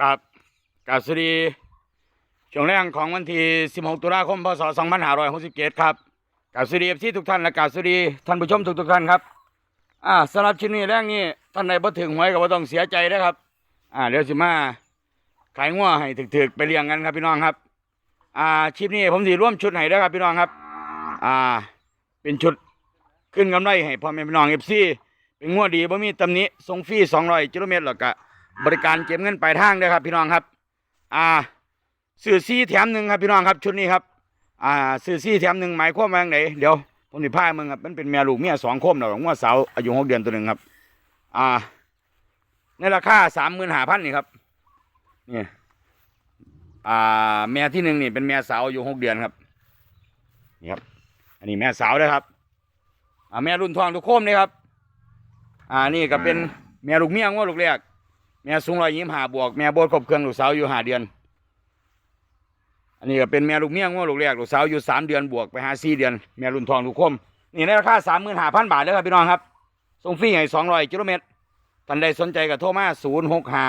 ครับกาสดีช่วงแรกของวันที่ 16 ตุลาคม พศ 2567 ครับกราบสดีที่ทุกท่านและกาสดีท่านผู้ชมทุกทุกๆท่านครับ อ่าสำหรับชิ้นนี้แรกนี้ท่านใดบ่ถึงหวยก็บ่ต้องเสียใจนะครับ อ่าเดี๋ยวสิมาขายงัวให้ถึกๆไปเลี้ยงกันครับพี่น้องครับ อ่าชิปนี้ผมสิร่วมชุดให้ด้อครับพี่น้องครับ อ่า เป็นชุดขึ้นกำไรให้พ่อแม่พี่น้อง FC เป็นงัวดีบ่มีตำหนิส่งฟรี200กิโลเมตรแล้วก็ บริการเก็บเงินปลายทางด้วยครับ พี่น้องครับ อ่าซื้อซีแถมหนึ่งครับพี่น้องครับ ชุดนี้ครับ อ่าซื้อซีแถมหนึ่งหมายความว่าอย่างไรเดี๋ยวผมสิพามึงครับมันเป็นแม่ลูกเมียสองคมดอกงวดสาวอายุหกเดือนตัวหนึ่งครับ อ่า ในราคาสามหมื่นห้าพันนี่ครับเนี่ยอ่าแม่ที่หนึ่งนี่เป็นแม่สาวอายุหกเดือนครับนี่ครับ อันนี้แม่สาวนะครับอ่าแม่รุ่นทองทุกโคมนี่ครับ อ่านี่ก็เป็นแม่ลูกเมียงวดลูกแรก แม่สูงร้อยยี่ห้าบวกแม่โบดครบเครื่องลูกสาวอยู่ห้าเดือน อันนี้ก็เป็นแม่ลูกเมียงวลูกแรกลูกสาวอยู่สามเดือนบวกไปหาสี่เดือน แม่รุ่นทองลูกคม นี่ในราคาสามหมื่นห้าพันบาทเลยครับพี่น้องครับส่งฟรีให้สองร้อยกิโลเมตรท่านใดสนใจก็โทรมาศูนย์หกห้า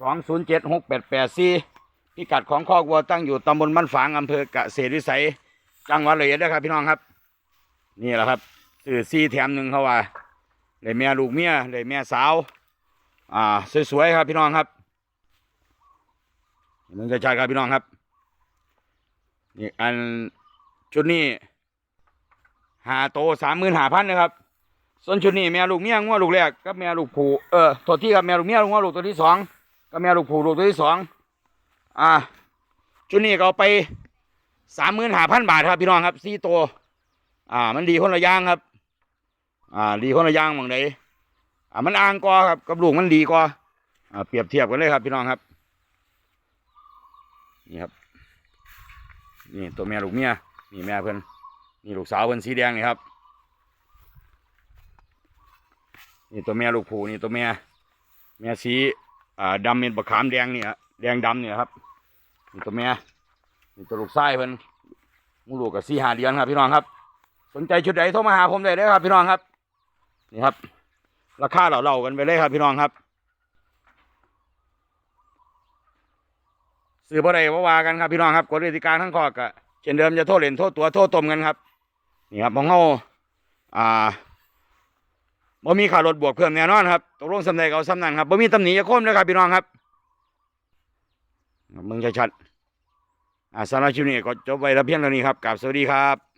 สองศูนย์เจ็ดหกแปดแปดสี่พิกัดของคอกวัวตั้งอยู่ตำบลมันฝางอำเภอกเกษตรวิสัย จังหวัดเลยนะครับพี่น้องครับ นี่แหละครับซื้อซีแถมหนึ่งเขาว่าเลยแม่ลูกเมียเลยแม่สาว อ่า สวยๆครับพี่น้องครับมึงจะชัดครับพี่น้องครับ นี่อันชุดนี้หาโตสามหมื่นหาพันนะครับ ส่วนชุดนี้แม่ลูกเมียงัวลูกแรกกับแม่ลูกผูเออตัวที่กับแม่ลูกเมียงัวลูกตัวที่สองกับแม่ลูกผูลูกตัวที่สองอ่า ชุดนี้ก็เอาไปสามหมื่นหาพันบาทครับพี่น้องครับสี่ตัว อ่า มันดีคนละย่างครับ อ่า ดีคนละย่างหมองไหน อ่ามันอ่างกว่าครับกับลูกมันดีกว่าอ่าเปรียบเทียบกันเลยครับพี่น้องครับ นี่ครับ นี่ตัวแม่ลูกเมียนี่แม่เพิ่นนี่ลูกสาวเพิ่นสีแดงนี่ครับ นี่ตัวแม่ลูกผูนี่ตัวแม่แม่สีอ่าดำเป็นบะขามแดงเนี่ฮะแดงดำเนี่ยครับนี่ตัวแม่นี่ตัวลูกไส้เพิ่นมูลูกกับสีหาเดือนครับพี่น้องครับ สนใจชุดใดโทรมาหาผมได้เลยครับพี่น้องครับ นี่ครับ ราคาเราเล่าๆกันไปเลยครับพี่น้องครับซื้อบ่ได้ว่าว่ากันครับพี่น้องครับกฎกติกาทั้งข้อกะเช่นเดิมจะโทษเล่นโทษตัวโทษตมกันครับนี่ครับของเฮาอ่าบ่มีค่ารถบวกเพิ่มแน่นอนครับตกลงสำเร็จเอาสำนันครับบ่มีตำหนิจะโค้มเลยครับพี่น้องครับมึงชัดๆอ่าสำหรับชิวนี้ก็จบไว้แต่เพียงเท่านี้ครับกราบสวัสดีครับ